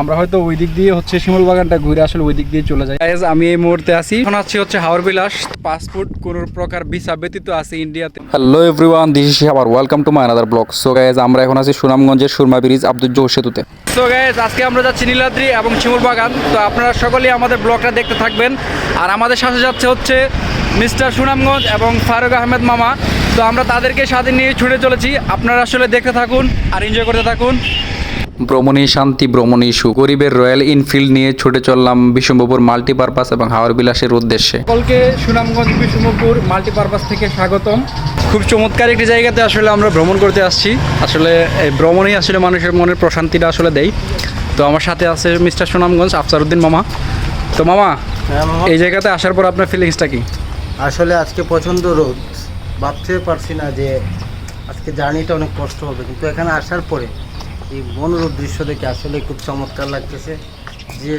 আমরা হয়তো ওই দিক দিয়ে হচ্ছে শিমুল বাগানটা ঘুরে আসলে ওই দিক দিয়ে চলে যাই। আমি এই মুহূর্তে আছি। এখন আছি হচ্ছে হাওর বিলাস। পাসপোর্ট কোন প্রকার ভিসা ব্যতীত আছে ইন্ডিয়াতে হ্যালো এভরিওয়ান দিস ইজ আবার welcome to my another blog so guys আমরা এখন আছি সুনামগঞ্জের সুরমা ব্রিজ আব্দুল জোর সেতুতে। সো গাইজ আজকে আমরা যাচ্ছি নীলাদ্রি এবং শিমুল বাগান তো আপনারা সকলেই আমাদের ব্লগটা দেখতে থাকবেন। আর আমাদের সাথে যাচ্ছে হচ্ছে মিস্টার সুনামগঞ্জ এবং ফারুক আহমেদ মামা। তো আমরা তাদেরকে সাথে নিয়ে ছুটে চলেছি। আপনারা আসলে দেখতে থাকুন আর এনজয় করতে থাকুন। ভ্রমণী শান্তি ভ্রমণী ইস্যু গরিবের রয়্যাল ইনফিল্ড নিয়ে ছুটে চললাম বিশ্বম্ভপুর মাল্টিপারপাস এবং হাওয়ার বিলাসের উদ্দেশ্যে। সকলকে সুনামগঞ্জ বিশ্বম্ভপুর মাল্টিপারপাস থেকে স্বাগতম। খুব চমৎকার একটি জায়গাতে আসলে আমরা ভ্রমণ করতে আসছি। আসলে এই ভ্রমণই আসলে মানুষের মনের প্রশান্তিটা আসলে দেয় তো আমার সাথে আছে মিস্টার সুনামগঞ্জ আফসারউদ্দিন মামা। তো মামা হ্যাঁ মামা। এই জায়গাতে আসার পর আপনার ফিলিংসটা কি? আসলে আজকে প্রচণ্ড রোদ। ভাবতে পারছি না যে আজকে জার্নিটা অনেক কষ্ট হবে। কিন্তু এখানে আসার পরে এই মনোরূপ দৃশ্য দেখে আসলে খুব চমৎকার লাগতেছে যে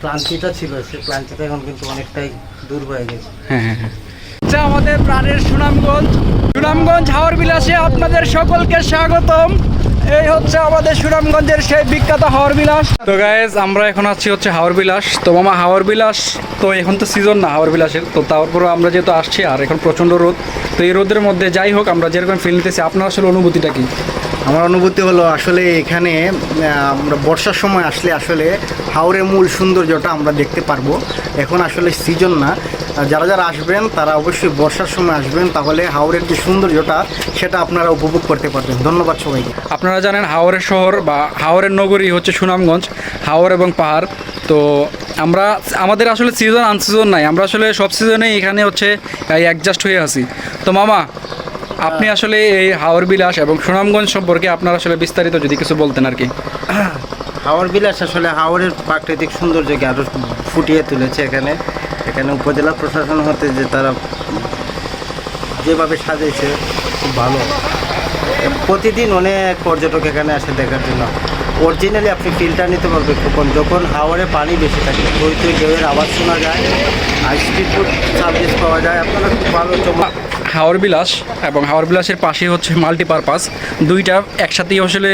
ক্লান্তিটা ছিল সে ক্লান্তিটা এখন কিন্তু অনেকটাই দূর হয়ে গেছে। হ্যাঁ হ্যাঁ হ্যাঁ। আমাদের প্রাণের সুনামগঞ্জ। সুনামগঞ্জ হাওর বিলাসে আপনাদের সকলকে স্বাগতম। এই হচ্ছে আমাদের সুনামগঞ্জের সেই বিখ্যাত হাওর বিলাস। তো গায়েজ আমরা এখন আছি হচ্ছে হাওর বিলাস। তো মামা হাওর বিলাস তো এখন তো সিজন না হাওর বিলাসের। তো তারপরে আমরা যেহেতু আসছি আর এখন প্রচণ্ড রোদ। তো এই রোদের মধ্যে যাই হোক আমরা যেরকম ফিল নিতেছি আপনার আসলে অনুভূতিটা কি? আমার অনুভূতি হলো আসলে এখানে আমরা বর্ষার সময় আসলে আসলে হাওরের মূল সৌন্দর্যটা আমরা দেখতে পারব। এখন আসলে সিজন না। যারা যারা আসবেন, তারা অবশ্যই বর্ষার সময় আসবেন, তাহলে হাওরের যে সৌন্দর্যটা, সেটা আপনারা উপভোগ করতে পারবেন। ধন্যবাদ সবাইকে। আপনারা জানেন হাওরের শহর বা হাওরের নগরী হচ্ছে সুনামগঞ্জ হাওড় এবং পাহাড়। তো আমরা, আমাদের আসলে সিজন আনসিজন নাই। আমরা আসলে সব সিজনে এখানে হচ্ছে অ্যাডজাস্ট হয়ে আছি। তো মামা আপনি আসলে এই হাওর বিলাস এবং সুনামগঞ্জ সম্পর্কে আপনার আসলে বিস্তারিত যদি কিছু বলতেন আর কি। হাওর বিলাস আসলে হাওরের প্রাকৃতিক সৌন্দর্যকে আরও ফুটিয়ে তুলেছে এখানে। এখানে উপজেলা প্রশাসন হতে যে তারা যেভাবে সাজিয়েছে, খুব ভালো। প্রতিদিন অনেক পর্যটক এখানে আসে দেখার জন্য। অরিজিনালি আপনি ফিল্টার নিতে পারবেন কখন যখন হাওয়ারে পানি বেশি থাকে তুই তুই ঢেউয়ের আওয়াজ শোনা যায় আর স্ট্রিট ফুড সার্ভিস পাওয়া যায়। আপনারা খুব ভালো চমক হাওর বিলাস এবং হাওর বিলাসের পাশে হচ্ছে মাল্টিপারপাস দুইটা একসাথেই আসলে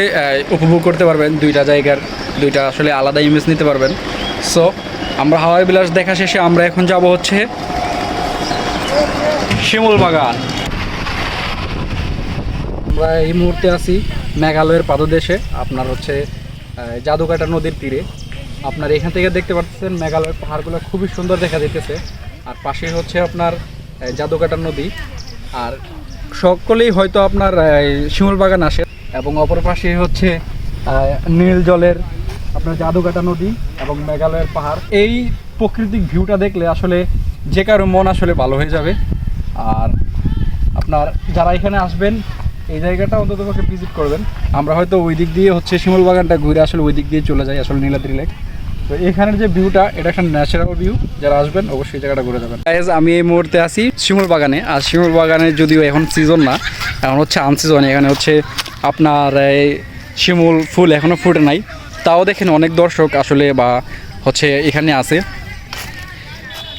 উপভোগ করতে পারবেন। দুইটা জায়গার, দুইটা আসলে আলাদা ইমেজ নিতে পারবেন। সো আমরা হাওয়ার বিলাস দেখা শেষে আমরা এখন যাব হচ্ছে শিমুল বাগান আমরা এই মুহূর্তে আছি মেঘালয়ের পাদদেশে, আপনার হচ্ছে জাদুকাটা নদীর তীরে। আপনার এখান থেকে দেখতে পাচ্ছেন মেঘালয়ের পাহাড়গুলো খুবই সুন্দর দেখা যেতেছে আর পাশে হচ্ছে আপনার জাদুকাটা নদী। আর সকলেই হয়তো আপনার শিমুল বাগান আসে। এবং অপর পাশে হচ্ছে নীল জলের আপনার জাদুকাটা নদী এবং মেঘালয়ের পাহাড়। এই প্রাকৃতিক ভিউটা দেখলে আসলে যে কারও মন আসলে ভালো হয়ে যাবে। আর আপনার যারা এখানে আসবেন এই জায়গাটা অন্তত পক্ষে ভিজিট করবেন। আমরা হয়তো ওই দিক দিয়ে হচ্ছে শিমুল বাগানটা ঘুরে আসলে ওই দিক দিয়ে চলে যাই, আসলে নীলাদ্রি লেক তো এখানের যে ভিউটা এটা একটা ন্যাচারাল ভিউ যারা আসবেন, অবশ্যই জায়গাটা ঘুরে যাবেন। আমি এই মুহূর্তে আছি শিমুল বাগানে আর শিমুল বাগানে যদিও এখন সিজন না, এখন হচ্ছে আনসিজন এখানে হচ্ছে আপনার এই শিমুল ফুল এখনও ফুটে নাই। তাও দেখেন অনেক দর্শক আসলে বা হচ্ছে এখানে আছে।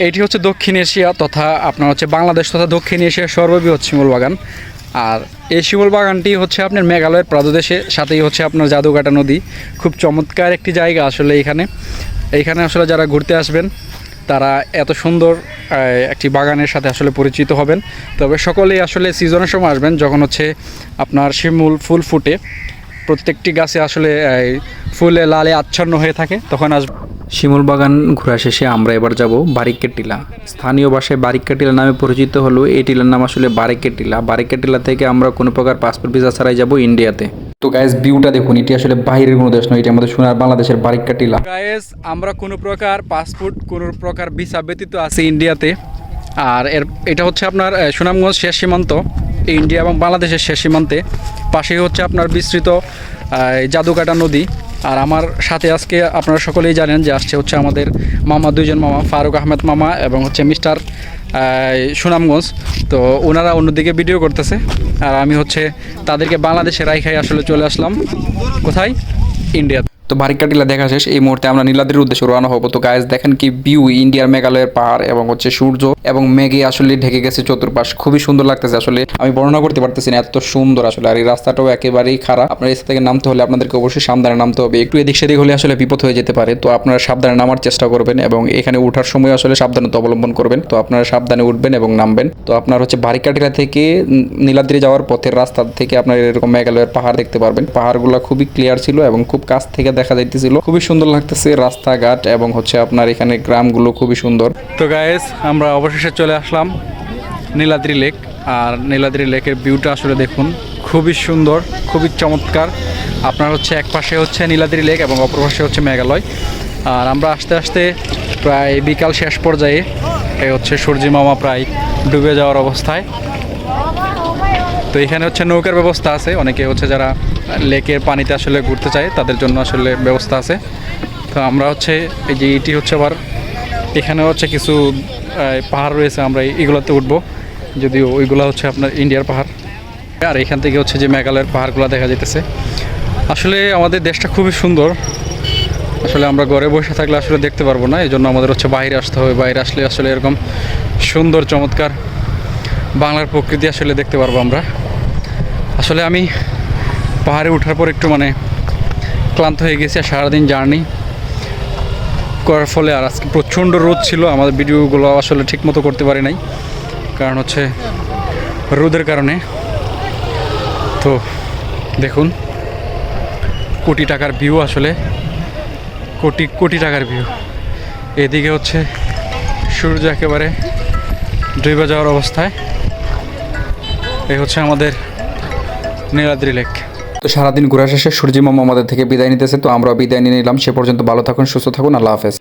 এটি হচ্ছে দক্ষিণ এশিয়া তথা আপনার হচ্ছে বাংলাদেশ তথা দক্ষিণ এশিয়ার সর্ববৃহৎ শিমুল বাগান আর এই শিমুল বাগানটি হচ্ছে আপনার মেঘালয়ের প্রাদদেশে সাথেই হচ্ছে আপনার জাদুঘাটা নদী। খুব চমৎকার একটি জায়গা আসলে এখানে। এইখানে আসলে যারা ঘুরতে আসবেন, তারা এত সুন্দর একটি বাগানের সাথে আসলে পরিচিত হবেন। তবে সকলেই আসলে সিজনের সময় আসবেন, যখন হচ্ছে আপনার শিমুল ফুল ফুটে। প্রত্যেকটি গাছে আসলে ফুলে লালে আচ্ছন্ন হয়ে থাকে, তখন আসবে শিমুল বাগান ঘোরা শেষে আমরা এবার যাব বারিকের টিলা স্থানীয় ভাষায় বারিকের টিলা নামে পরিচিত হলো এই টিলার নাম আসলে বারিকের টিলা বারিকের টিলা থেকে আমরা কোনো প্রকার পাসপোর্ট ভিসা ছাড়াই যাব ইন্ডিয়াতে। তো গাইস ভিউটা দেখুন, এটি আসলে বাইরের কোনো দেশ নয়, এটি আমাদের সোনার বাংলাদেশের বারিকা টিলা গাইস আমরা কোনো প্রকার পাসপোর্ট, কোনো প্রকার ভিসা ব্যতীত আছে ইন্ডিয়াতে। আর এর, এটা হচ্ছে আপনার সুনামগঞ্জ শেষ সীমান্ত, ইন্ডিয়া এবং বাংলাদেশের শেষ সীমান্তে। পাশেই হচ্ছে আপনার বিস্তৃত জাদুকাটা নদী। আর আমার সাথে আজকে আপনারা সকলেই জানেন যে আসছে হচ্ছে আমাদের মামা, দুইজন মামা, ফারুক আহমেদ মামা এবং হচ্ছে মিস্টার সুনামগঞ্জ। তো ওনারা অন্যদিকে ভিডিও করতেছে। আর আমি হচ্ছে তাদেরকে বাংলাদেশে রাইখাই আসলে চলে আসলাম। কোথায়? ইন্ডিয়া তো বারিকা টিলা দেখা শেষ। এই মুহূর্তে আমরা নীলাদ্রির উদ্দেশ্যে রওনা হব। তো গাইজ দেখেন কি ভিউ ইন্ডিয়ার মেঘালয়ের পাহাড় এবং হচ্ছে সূর্য এবং মেঘে আসলে ঢেকে গেছে চতুর্পাশ। খুবই সুন্দর লাগতেছে আসলে। আমি বর্ণনা করতে পারতেছি না, এত সুন্দর আসলে। আর এই রাস্তাটাও একেবারেই খারাপ। আপনার এসে থেকে নামতে হলে আপনাদেরকে অবশ্যই সাবধানে নামতে হবে। একটু এদিক সেদিক হলে আসলে বিপদ হয়ে যেতে পারে। তো আপনারা সাবধানে নামার চেষ্টা করবেন এবং এখানে ওঠার সময় আসলে সাবধানতা অবলম্বন করবেন। তো আপনারা সাবধানে উঠবেন এবং নামবেন। তো আপনার হচ্ছে বারিকাটিলা থেকে নীলাদ্রি যাওয়ার পথের রাস্তা থেকে আপনার এরকম মেঘালয়ের পাহাড় দেখতে পারবেন। পাহাড়গুলো খুবই ক্লিয়ার ছিল এবং খুব কাছ থেকে দেখা যাইতেছিল। খুবই সুন্দর লাগতেছে রাস্তাঘাট এবং হচ্ছে আপনার এখানে গ্রামগুলো খুবই সুন্দর। তো গায়েস আমরা অবশেষে চলে আসলাম নীলাদ্রি লেক আর নীলাদ্রি লেকের ভিউটা আসলে দেখুন, খুবই সুন্দর, খুবই চমৎকার। আপনার হচ্ছে এক পাশে হচ্ছে নীলাদ্রি লেক এবং অপর পাশে হচ্ছে মেঘালয়। আর আমরা আস্তে আস্তে প্রায় বিকাল শেষ পর্যায়ে হচ্ছে সূর্যি মামা প্রায় ডুবে যাওয়ার অবস্থায়। তো এখানে হচ্ছে নৌকার ব্যবস্থা আছে। অনেকে হচ্ছে যারা লেকের পানিতে আসলে ঘুরতে চায়, তাদের জন্য আসলে ব্যবস্থা আছে। তো আমরা হচ্ছে এই যে এটি হচ্ছে আবার এখানে হচ্ছে কিছু পাহাড় রয়েছে, আমরা এগুলোতে উঠবো। যদিও ওইগুলো হচ্ছে আপনার ইন্ডিয়ার পাহাড়। আর এখান থেকে হচ্ছে যে মেঘালয়ের পাহাড়গুলো দেখা যেতেছে আসলে আমাদের দেশটা খুবই সুন্দর। আসলে আমরা ঘরে বসে থাকলে আসলে দেখতে পারব না এই জন্য আমাদের হচ্ছে বাইরে আসতে হবে। বাইরে আসলে আসলে এরকম সুন্দর, চমৎকার বাংলার প্রকৃতি আসলে দেখতে পারব আমরা। আসলে আমি পাহাড়ে ওঠার পর একটু মানে ক্লান্ত হয়ে গেছি আর সারাদিন জার্নি করার ফলে আর আজকে প্রচণ্ড রোদ ছিল। আমাদের ভিডিওগুলো আসলে ঠিক মতো করতে পারি নাই। কারণ হচ্ছে রোদের কারণে। তো দেখুন, কোটি টাকার ভিউ আসলে। কোটি কোটি টাকার ভিউ এদিকে হচ্ছে সূর্য একেবারে ডুবে যাওয়ার অবস্থায়। এই হচ্ছে আমাদের নীলাদ্রি লেক। তো সারাদিন ঘোরা শেষে সূর্যি মামা আমাদের থেকে বিদায় নিতেছে, তো আমরা বিদায় নিয়ে নিলাম। সে পর্যন্ত ভালো থাকুন, সুস্থ থাকুন, আল্লাহ হাফেজ।